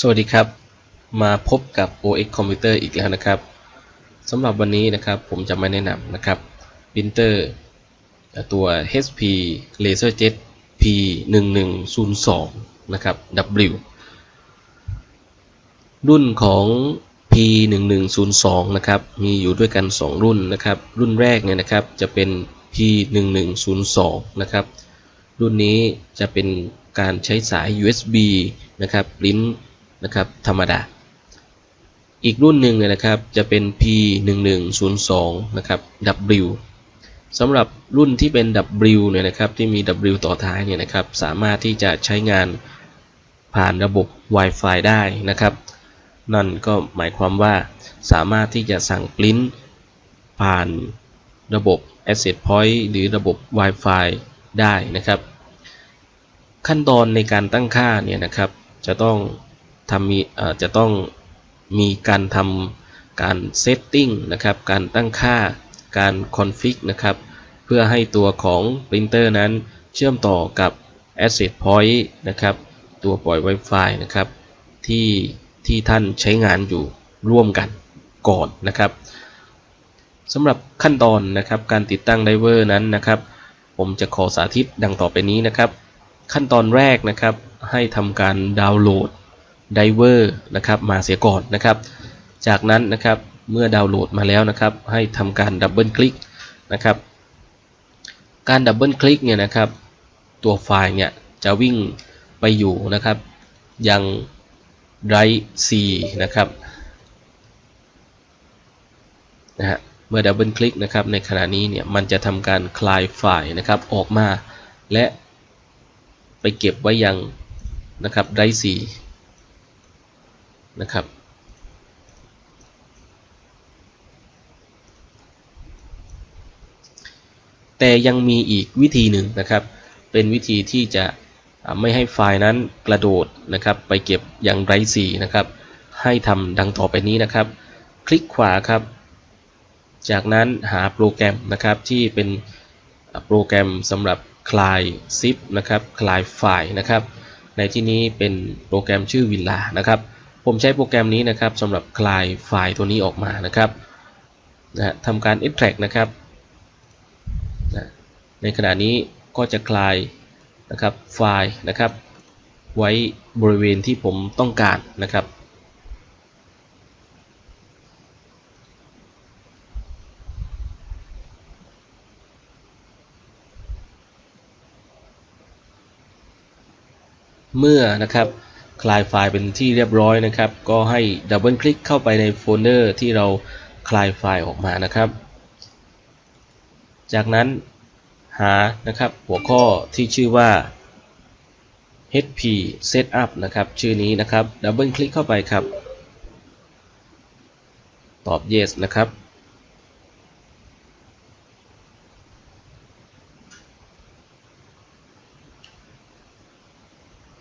สวัสดีครับ มาพบกับ OX Computer อีกแล้วนะครับสำหรับวันนี้นะครับผมจะมาแนะนำนะครับปรินเตอร์ตัว HP LaserJet P1102 นะครับ W รุ่นของ P1102 นะครับ มีอยู่ด้วยกัน 2 รุ่นนะครับ รุ่นแรกเนี่ยนะครับจะเป็น P1102 นะครับ รุ่นนี้จะเป็นการใช้สาย USB นะครับปริ้น นะครับธรรมดา อีกรุ่นหนึ่งเนี่ยนะครับจะเป็น P1102 นะครับ W สำหรับรุ่นที่เป็น W เนี่ยนะครับที่มี W ต่อท้ายเนี่ยนะครับสามารถที่จะใช้งานผ่านระบบ Wi-Fi ได้นะครับ นั่นก็หมายความว่าสามารถที่จะสั่งปริ้นผ่านระบบ Asset Point หรือระบบ Wi-Fi ได้นะครับ ขั้นตอนในการตั้งค่าเนี่ยนะครับจะต้อง ทำมีจะต้องมีการทำการเซตติ้งนะครับ การตั้งค่า การคอนฟิกนะครับ เพื่อให้ตัวของปรินเตอร์นั้นเชื่อมต่อกับ Asset Point นะครับ ตัวปล่อย Wi-Fi นะครับ ที่ที่ท่านใช้งานอยู่ร่วมกันก่อนนะครับสำหรับขั้นตอนนะครับการติดตั้งไดเวอร์นั้นนะครับ ผมจะขอสาธิตดังต่อไปนี้นะครับ ขั้นตอนแรกนะครับให้ทำการดาวน์โหลด ไดเวอร์นะครับมาเสียก่อนนะครับ จากนั้นนะครับเมื่อดาวน์โหลดมาแล้วนะครับ ให้ทำการดับเบิลคลิกนะครับ การดับเบิลคลิกเนี่ยนะครับตัวไฟล์เนี่ยจะวิ่งไปอยู่นะครับยังไรซีนะครับนะฮะเมื่อดับเบิลคลิกนะครับในขณะนี้เนี่ยมันจะทำการคลายไฟล์นะครับออกมาและไปเก็บไว้ยังนะครับไดรซี นะครับ แต่ยังมีอีกวิธีหนึ่งนะครับ เป็นวิธีที่จะไม่ให้ไฟล์นั้นกระโดดนะครับไปเก็บอย่างไรสีนะครับ ให้ทำดังต่อไปนี้นะครับ คลิกขวาครับ จากนั้นหาโปรแกรมนะครับที่เป็นโปรแกรมสำหรับคลายซิปนะครับ คลายไฟล์นะครับ ในที่นี้เป็นโปรแกรมชื่อวิลลานะครับ ผมใช้โปรแกรมนี้นะครับสำหรับคลายไฟล์ตัวนี้ออกมานะครับนะทำการ extract นะครับนะในขณะนี้ก็จะคลายนะครับไฟล์นะครับ ไว้บริเวณที่ผมต้องการนะครับเมื่อนะครับ คลายไฟล์เป็นที่เรียบร้อยนะครับ ก็ให้ดับเบิลคลิกเข้าไปในโฟลเดอร์ที่เราคลายไฟล์ออกมานะครับ จากนั้นหานะครับหัวข้อที่ชื่อว่า HP Setup นะครับชื่อนี้นะครับดับเบิลคลิกเข้าไปครับ ตอบ yes นะครับ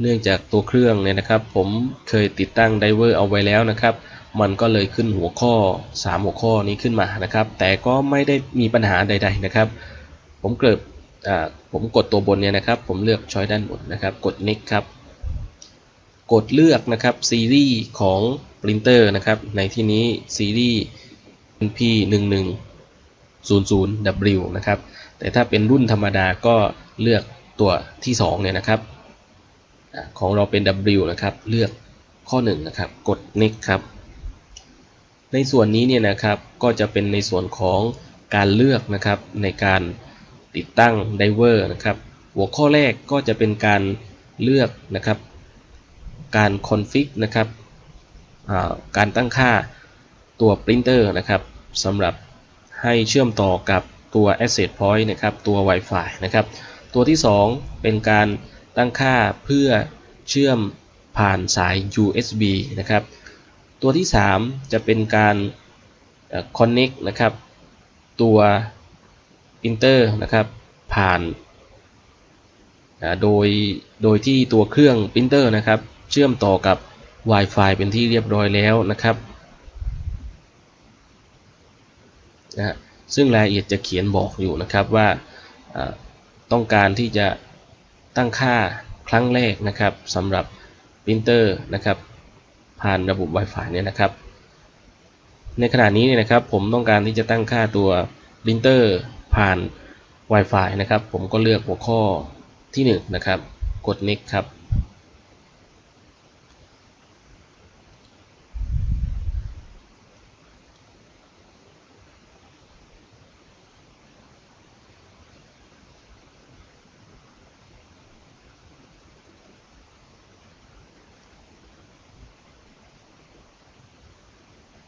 เนื่องจากตัวเครื่องเนี่ยนะครับ ผมเคยติดตั้งไดเวอร์เอาไว้แล้วนะครับ มันก็เลยขึ้นหัวข้อ 3 หัวข้อนี้ขึ้นมานะครับ แต่ก็ไม่ได้มีปัญหาใด ๆนะครับ ผมเกิดผมกดตัวบนเนี่ยนะครับ ผมเลือกช้อยด้านบนนะครับ กด next ครับ กดเลือกนะครับซีรีส์ของปรินเตอร์นะครับ ในที่นี้ซีรีส์ P1100W นะครับ แต่ถ้าเป็นรุ่นธรรมดาก็เลือกตัวที่ 2 เนี่ยนะครับ ของเราเป็น W นะครับ เลือกข้อ1นะครับ กด next ครับ ในส่วนนี้เนี่ยนะครับ ก็จะเป็นในส่วนของการเลือกนะครับในการติดตั้งไดเวอร์นะครับ หัวข้อแรกก็จะเป็นการเลือกนะครับ การคอนฟิกนะครับ การตั้งค่าตัวปรินเตอร์นะครับสำหรับให้เชื่อมต่อกับตัว Asset Point นะครับ ตัว Wi-Fi นะครับ ตัวที่ 2 เป็นการ ตั้งค่าเพื่อเชื่อมผ่านสาย USB นะครับ ตัวที่ 3 จะเป็นการ connect นะครับ ตัวปรินเตอร์นะครับ ผ่าน โดย โดยที่ตัวเครื่องปรินเตอร์นะครับ เชื่อมต่อกับ Wi-Fi เป็นที่เรียบร้อยแล้วนะครับนะซึ่งรายละเอียดจะเขียนบอกอยู่นะครับว่าต้องการที่จะ ตั้งค่าครั้งแรกนะครับสำหรับปรินเตอร์นะครับผ่านระบบ Wi-Fi เนี่ยนะครับ ในขณะนี้เนี่ยนะครับผมต้องการที่จะตั้งค่าตัวปรินเตอร์ผ่าน Wi-Fi นะครับ ผมก็เลือกหัวข้อที่1นะครับ กด next ครับ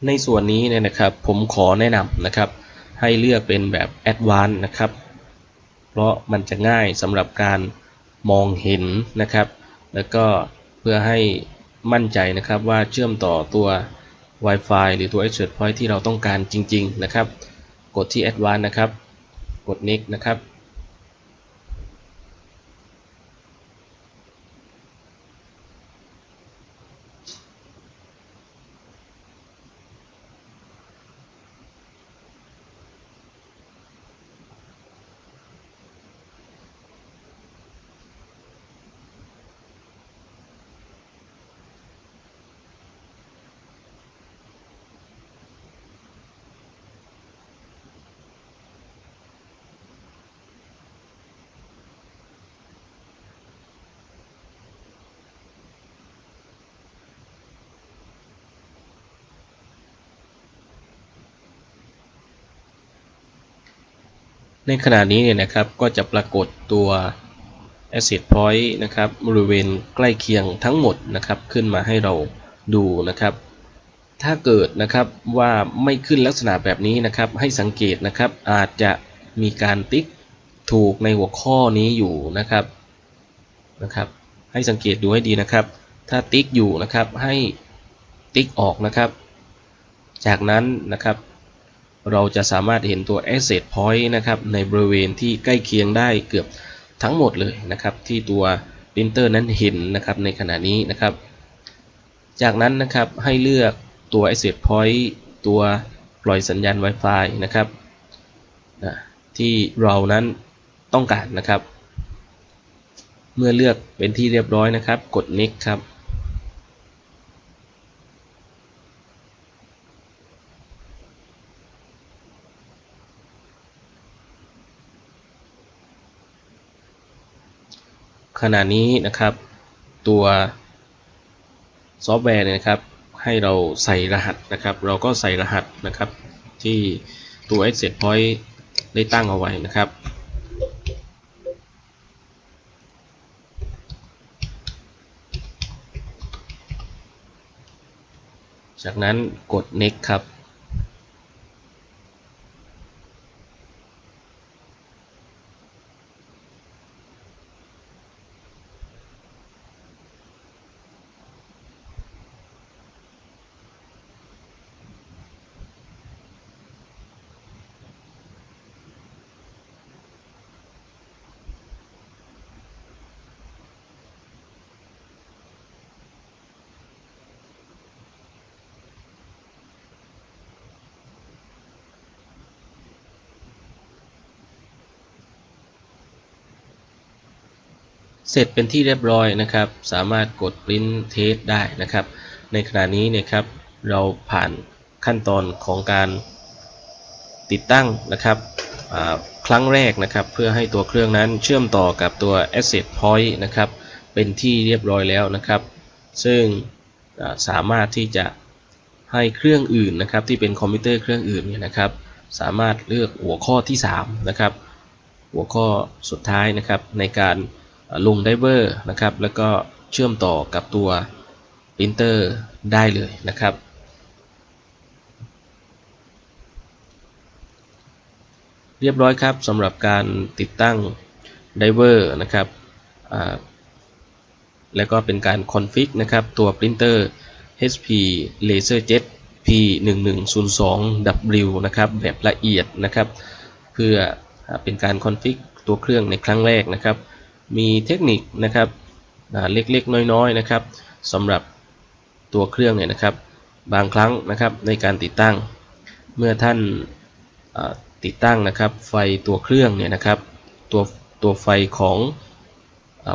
ในส่วนนี้เนี่ยนะครับผมขอแนะนำนะครับ ให้เลือกเป็นแบบ Advanced นะครับ เพราะมันจะง่ายสำหรับการมองเห็นนะครับ แล้วก็เพื่อให้มั่นใจนะครับว่าเชื่อมต่อตัว Wi-Fi หรือตัว Access Point ที่เราต้องการจริง ๆ นะครับ กดที่ Advanced นะครับ กด Next นะครับ ในขณะนี้เนี่ยนะครับก็จะปรากฏตัว Asset Point นะครับบริเวณใกล้เคียงทั้งหมดนะครับขึ้นมาให้เราดูนะครับ ถ้าเกิดนะครับว่าไม่ขึ้นลักษณะแบบนี้นะครับ ให้สังเกตนะครับอาจจะมีการติ๊กถูกในหัวข้อนี้อยู่นะครับนะครับ ให้สังเกตดูให้ดีนะครับ ถ้าติ๊กอยู่นะครับให้ติ๊กออกนะครับ จากนั้นนะครับ เราจะสามารถเห็นตัว Asset Point นะครับในบริเวณที่ใกล้เคียงได้เกือบทั้งหมดเลยนะครับที่ตัวปรินเตอร์นั้นเห็นนะครับในขณะนี้นะครับ จากนั้นนะครับให้เลือกตัว Asset Point ตัวปล่อยสัญญาณ Wi-Fi นะครับนะที่เรานั้นต้องการนะครับ เมื่อเลือกเป็นที่เรียบร้อยนะครับ กด next ครับ ขณะนี้นะครับตัวซอฟต์แวร์เนี่ยนะครับให้เราใส่รหัสนะครับ เราก็ใส่รหัสนะครับที่ตัว Exit Point ได้ตั้งเอาไว้นะครับ จากนั้นกด next ครับ เสร็จเป็นที่เรียบร้อยนะครับ สามารถกด print test ได้นะครับ ในขณะนี้เนี่ยครับเราผ่านขั้นตอนของการติดตั้งนะครับครั้งแรกนะครับ เพื่อให้ตัวเครื่องนั้นเชื่อมต่อกับตัว asset point นะครับ เป็นที่เรียบร้อยแล้วนะครับ ซึ่งสามารถที่จะให้เครื่องอื่นนะครับ ที่เป็นคอมพิวเตอร์เครื่องอื่นเนี่ยนะครับ สามารถเลือกหัวข้อที่3นะครับหัวข้อสุดท้ายนะครับในการ ลงไดเวอร์นะครับ แล้วก็เชื่อมต่อกับตัวปรินเตอร์ได้เลยนะครับ เรียบร้อยครับสำหรับการติดตั้งไดเวอร์นะครับแล้วก็เป็นการคอนฟิกนะครับตัวปรินเตอร์ HP LaserJet P1102W นะครับแบบละเอียดนะครับ เพื่อเป็นการคอนฟิกตัวเครื่องในครั้งแรกนะครับ มีเทคนิคนะครับเล็กๆ น้อยๆนะครับสำหรับตัวเครื่องเนี่ยนะครับบางครั้งนะครับในการติดตั้ง เมื่อท่านติดตั้งนะครับไฟตัวเครื่องเนี่ยนะครับตัวตัวไฟของ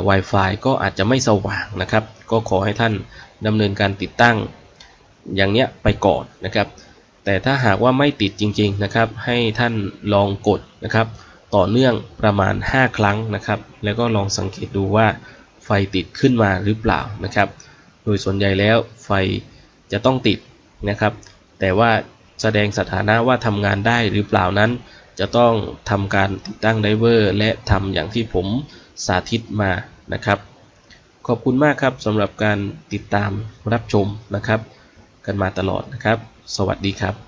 Wi-Fi ก็อาจจะไม่สว่างนะครับ ก็ขอให้ท่านดำเนินการติดตั้งอย่างเนี้ยไปก่อนนะครับ แต่ถ้าหากว่าไม่ติดจริงๆนะครับ ให้ท่านลองกดนะครับ ต่อเนื่องประมาณ 5 ครั้งนะครับ แล้วก็ลองสังเกตดูว่าไฟติดขึ้นมาหรือเปล่านะครับ โดยส่วนใหญ่แล้วไฟจะต้องติดนะครับ แต่ว่าแสดงสถานะว่าทำงานได้หรือเปล่านั้น จะต้องทำการติดตั้งไดเวอร์ และทำอย่างที่ผมสาธิตมานะครับ ขอบคุณมากครับสำหรับการติดตามรับชมนะครับ กันมาตลอดนะครับ สวัสดีครับ